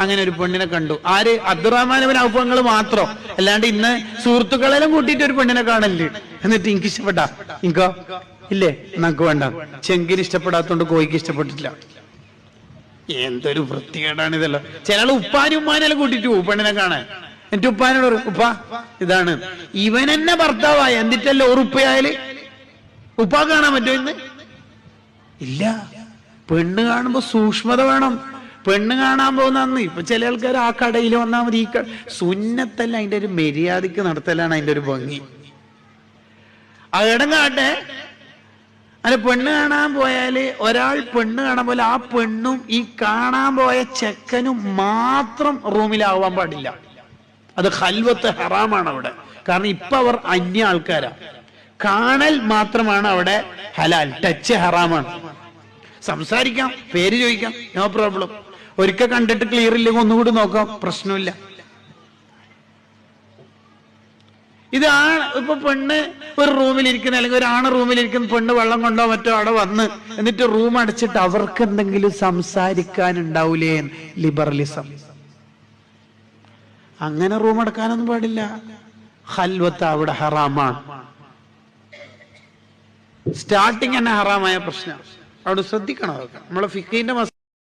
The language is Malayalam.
അങ്ങനെ ഒരു പെണ്ണിനെ കണ്ടു. ആര്? അബ്ദുറഹ്മാൻ ഔഫങ്ങൾ മാത്രം. അല്ലാണ്ട് ഇന്ന് സുഹൃത്തുക്കളെല്ലാം കൂട്ടിയിട്ട് ഒരു പെണ്ണിനെ കാണല്ലേ എന്നിട്ട് എനിക്ക് ഇഷ്ടപ്പെട്ട? ഇങ്കോ ഇല്ലേ? നമുക്ക് വേണ്ട. ചെങ്കിന് ഇഷ്ടപ്പെടാത്തോണ്ട് കോയിക്ക് ഇഷ്ടപ്പെട്ടില്ല എന്തൊരു വൃത്തികേടാണ് ഇതല്ലോ. ചില ഉപ്പാനും ഉമ്മാനെല്ലാം കൂട്ടിട്ട് പെണ്ണിനെ കാണാൻ. എന്റെ ഉപ്പാനോട് ഉപ്പ ഇതാണ്. ഇവൻ എന്നെ ഭർത്താവായ എന്നിട്ടല്ല ഉറുപ്പയായാൽ ഉപ്പ കാണാൻ പറ്റുമോ ഇന്ന്? ഇല്ല. പെണ്ണ് കാണുമ്പോ സൂക്ഷ്മത വേണം. പെണ്ണ് കാണാൻ പോകുന്ന ഇപ്പൊ ചില ആൾക്കാർ ആ കടയിൽ വന്നാൽ മതി. ഈ സുന്നത്തല്ല അതിന്റെ ഒരു മര്യാദയ്ക്ക് നടത്തലാണ് അതിന്റെ ഒരു ഭംഗി. അകടം കാട്ടെ. അല്ല പെണ്ണ് കാണാൻ പോയാൽ ഒരാൾ പെണ്ണ് കാണാൻ പോലെ ആ പെണ്ണും ഈ കാണാൻ പോയ ചെക്കനും മാത്രം റൂമിലാവാൻ പാടില്ല. അത് ഹൽവത്ത് ഹറാമാണ് അവിടെ. കാരണം ഇപ്പൊ അവർ അന്യ ആൾക്കാരാ. കാണൽ മാത്രമാണ് അവിടെ ഹലാൽ. ടച്ച് ഹറാമാണ്. സംസാരിക്കാം പേര് ചോദിക്കാം. No problem. ഒരിക്കൽ കണ്ടിട്ട് ക്ലിയർ ഇല്ലെങ്കിൽ ഒന്നുകൂടി നോക്കാം. പ്രശ്നമില്ല. ഇതാണ് ഇപ്പൊ പെണ്ണ് ഒരു റൂമിൽ റൂമിലിരിക്കുന്ന അല്ലെങ്കിൽ ഒരു ആണ് റൂമിലിരിക്കുന്ന പെണ്ണ് വെള്ളം കൊണ്ടോ മറ്റോ അവിടെ വന്ന് എന്നിട്ട് റൂം അടച്ചിട്ട് അവർക്ക് എന്തെങ്കിലും സംസാരിക്കാൻ ഉണ്ടാവൂലേ ലിബറലിസം അങ്ങനെ റൂം അടക്കാനൊന്നും പാടില്ല. ഹൽവത്ത് അവിടെ ഹറാമാണ്. സ്റ്റാർട്ടിങ് തന്നെ ഹറാമായ പ്രശ്നം. അവിടെ ശ്രദ്ധിക്കണം അതൊക്കെ. നമ്മളെ ഫിക്കിന്റെ